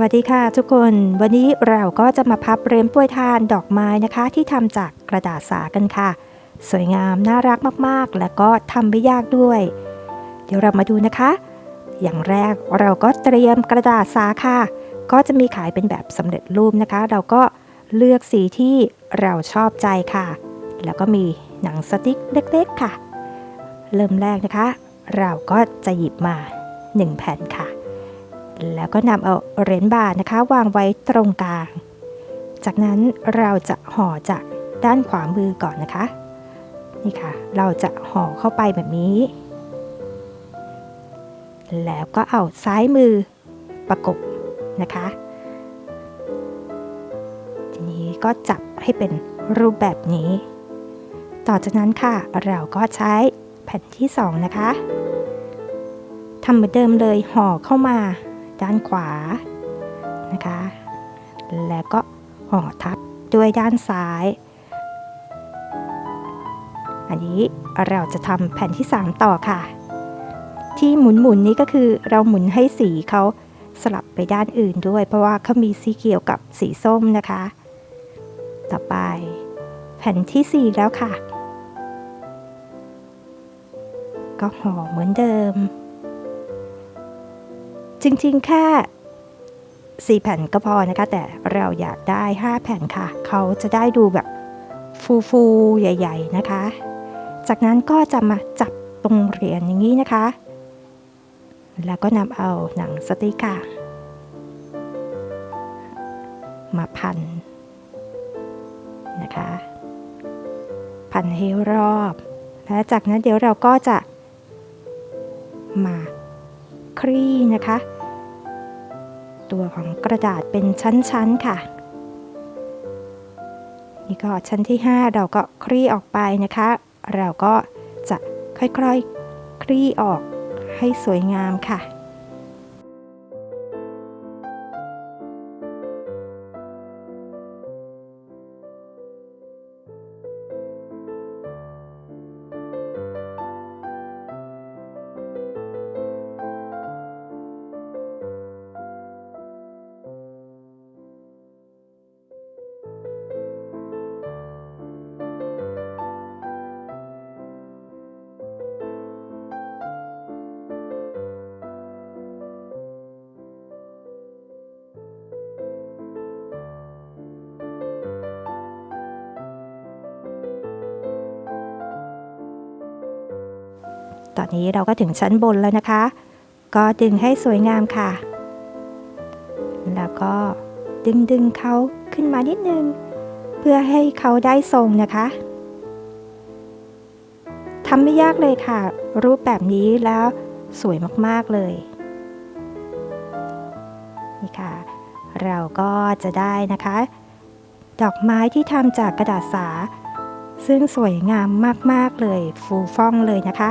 วัสดีค่ะทุกคน วันนี้เราก็จะมาพับเรมป่วยทานดอกไม้นะคะ ที่ทำจากกระดาษสากันค่ะ สวยงามน่ารักมากๆ และก็ทำไม่ยากด้วย เดี๋ยวเรามาดูนะคะ อย่างแรกเราก็เตรียมกระดาษสาค่ะ ก็จะมีขายเป็นแบบสำเร็จรูปนะคะ เราก็เลือกสีที่เราชอบใจค่ะ แล้วก็มีหนังสติ๊กเล็กๆค่ะ เริ่มแรกนะคะ เราก็จะหยิบมา 1 แผ่นค่ะ แล้วก็นำเอาเหรียญบาทนะคะวางไว้ตรงกลาง จากนั้นเราจะห่อจากด้านขวามือก่อนนะคะ นี่ค่ะ เราจะห่อเข้าไปแบบนี้ แล้วก็เอาซ้ายมือประกบนะคะ ทีนี้ก็จับให้เป็นรูปแบบนี้ ต่อจากนั้นค่ะ เราก็ใช้แผ่นที่สองนะคะทำเหมือนเดิมเลยห่อเข้ามา ด้านขวานะคะ แล้วก็ห่อทับด้วยด้านซ้าย อันนี้เราจะทำแผ่นที่ 3 ต่อค่ะ ที่หมุนๆนนี้ก็คือเราหมุนให้สีเขาสลับไปด้านอื่นด้วย เพราะว่าเขามีสีเขียวกับสีส้มนะคะ ต่อไปแผ่นที่ 4 แล้วค่ะ ก็ห่อเหมือนเดิม จริงๆ แค่ 4 แผ่นก็พอนะคะ แต่เราอยากได้ 5 แผ่นค่ะ เขาจะได้ดูแบบฟูๆ ใหญ่ ๆ นะคะ จากนั้นก็จะมาจับตรงเหรียญอย่างนี้นะคะ แล้วก็นำเอาหนังสติกค่ะ มาพันนะคะ พันให้รอบ และจากนั้นเดี๋ยวเราก็จะมาคลี่นะคะ ตัวของกระดาษเป็นชั้นๆค่ะ นี่ก็ชั้นที่ 5 เราก็คลี่ออกไปนะคะ เราก็จะค่อยๆคลี่ออกให้สวยงามค่ะ ตอนนี้เราก็ถึงชั้นบนแล้วนะคะ ก็ดึงให้สวยงามค่ะ แล้วก็ดึงดึงเขาขึ้นมานิดนึง เพื่อให้เขาได้ทรงนะคะทำไม่ยากเลยค่ะ รูปแบบนี้แล้วสวยมาก ๆ เลย นี่ค่ะ เราก็จะได้นะคะ ดอกไม้ที่ทำจากกระดาษสา ซึ่งสวยงามมาก ๆ เลยฟูฟ่องเลยนะคะ